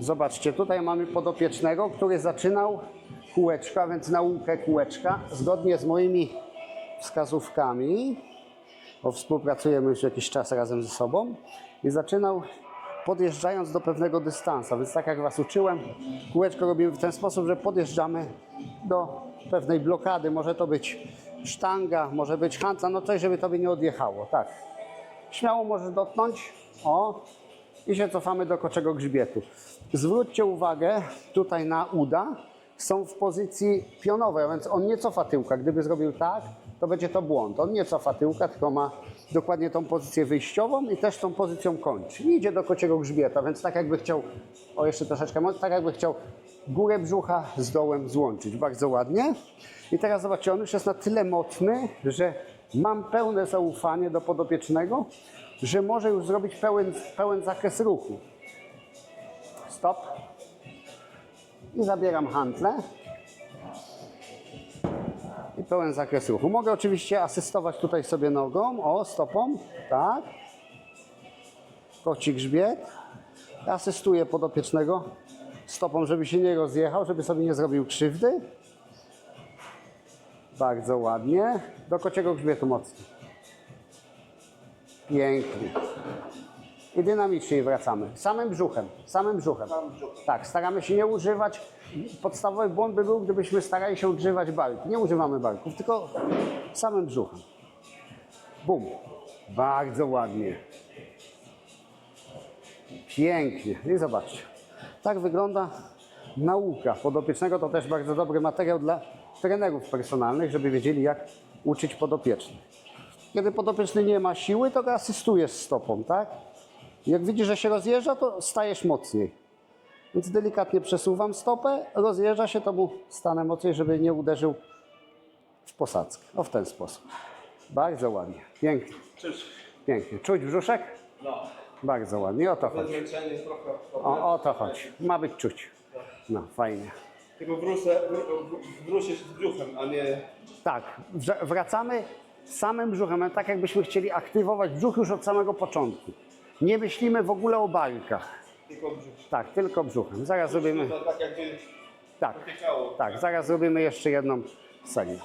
Zobaczcie, tutaj mamy podopiecznego, który zaczynał kółeczka, więc naukę kółeczka, zgodnie z moimi wskazówkami, bo współpracujemy już jakiś czas razem ze sobą i zaczynał podjeżdżając do pewnego dystansu, więc tak jak Was uczyłem, kółeczko robimy w ten sposób, że podjeżdżamy do pewnej blokady, może to być sztanga, może być hantla, no coś, żeby Tobie nie odjechało, tak. Śmiało możesz dotknąć, o, i się cofamy do koczego grzbietu. Zwróćcie uwagę tutaj na uda, są w pozycji pionowej, a więc on nie cofa tyłka. Gdyby zrobił tak, to będzie to błąd. On nie cofa tyłka, tylko ma dokładnie tą pozycję wyjściową i też tą pozycją kończy. I idzie do kociego grzbieta, więc tak jakby chciał, o jeszcze troszeczkę, tak jakby chciał górę brzucha z dołem złączyć. Bardzo ładnie. I teraz zobaczcie, on już jest na tyle mocny, że mam pełne zaufanie do podopiecznego, że może już zrobić pełen, pełen zakres ruchu. Stop. I zabieram hantlę. I pełen zakres ruchu. Mogę oczywiście asystować tutaj sobie nogą, o, stopą, tak. Koci grzbiet. Asystuję podopiecznego stopą, żeby się nie rozjechał, żeby sobie nie zrobił krzywdy. Bardzo ładnie. Do kociego grzbietu mocno. Pięknie. I dynamicznie wracamy. Samym brzuchem. Samym brzuchem. Tak, staramy się nie używać. Podstawowy błąd by był, gdybyśmy starali się używać barki. Nie używamy barków, tylko samym brzuchem. Bum. Bardzo ładnie. Pięknie. I zobaczcie. Tak wygląda nauka podopiecznego. To też bardzo dobry materiał dla trenerów personalnych, żeby wiedzieli, jak uczyć podopiecznych. Kiedy podopieczny nie ma siły, to go asystujesz stopą, tak? Jak widzisz, że się rozjeżdża, to stajesz mocniej. Więc delikatnie przesuwam stopę, rozjeżdża się, to mu stanę mocniej, żeby nie uderzył w posadzkę. O w ten sposób. Bardzo ładnie. Pięknie. Pięknie. Czuć brzuszek? No. Bardzo ładnie. O to chodzi. O, o to chodzi. Ma być czuć. No, fajnie. Tylko wrócę, wrócę z brzuchem, a nie... Tak, wracamy samym brzuchem, tak jakbyśmy chcieli aktywować brzuch już od samego początku. Nie myślimy w ogóle o barkach. Tylko brzuch. Tak, tylko brzuchem. Zaraz zrobimy. To tak jakby Tak, wyciekało. tak, zaraz zrobimy jeszcze jedną serię.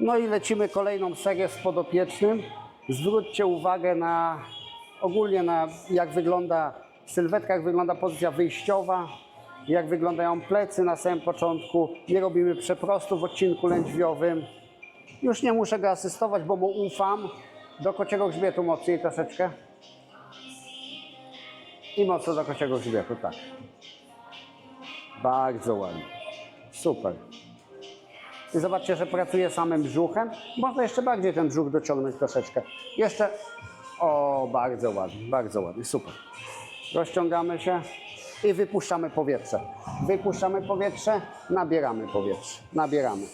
No i lecimy kolejną serię z podopiecznym. Zwróćcie uwagę na ogólnie na jak wygląda sylwetka, jak wygląda pozycja wyjściowa, jak wyglądają plecy na samym początku. Nie robimy przeprostu w odcinku lędźwiowym. Już nie muszę go asystować, bo mu ufam. Do kociego grzbietu mocniej troszeczkę. I mocno do kociego grzbietu, tak. Bardzo ładnie. Super. I zobaczcie, że pracuje samym brzuchem. Można jeszcze bardziej ten brzuch dociągnąć troszeczkę. Jeszcze. O, bardzo ładnie, bardzo ładnie, super. Rozciągamy się i wypuszczamy powietrze. Wypuszczamy powietrze, nabieramy powietrze. Nabieramy.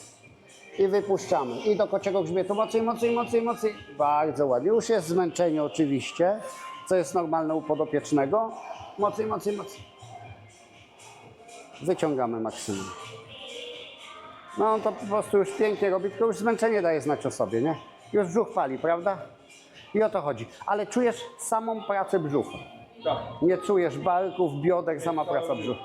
I wypuszczamy. I do kociego grzbietu mocniej, mocniej, mocniej, mocniej. Bardzo ładnie. Już jest zmęczenie oczywiście, co jest normalne u podopiecznego. Mocniej, mocniej, mocniej. Wyciągamy maksimum. No on to po prostu już pięknie robi, tylko już zmęczenie daje znać o sobie, nie? Już brzuch pali, prawda? I o to chodzi. Ale czujesz samą pracę brzucha. Tak. Nie czujesz barków, bioder, sama praca brzucha.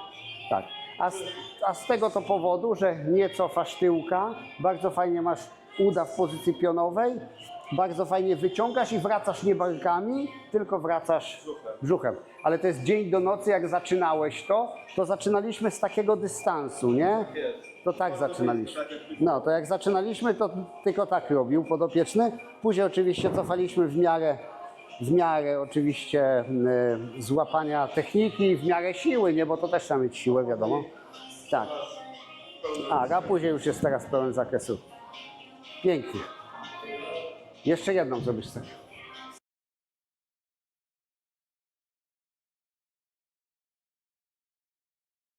Tak. A z, a z tego to powodu, że nie cofasz tyłka, bardzo fajnie masz uda w pozycji pionowej, bardzo fajnie wyciągasz i wracasz nie barkami, tylko wracasz Brzuchem. Ale to jest dzień do nocy, jak zaczynałeś to, to zaczynaliśmy z takiego dystansu, nie? To tak zaczynaliśmy. No, to jak zaczynaliśmy, to tylko tak robił podopieczny. Później oczywiście cofaliśmy w miarę, w miarę oczywiście y, złapania techniki, w miarę siły, nie, bo to też trzeba mieć siłę, wiadomo. Tak. A, a później już jest teraz pełen zakresu. Pięknie. Jeszcze jedną zrobisz tak.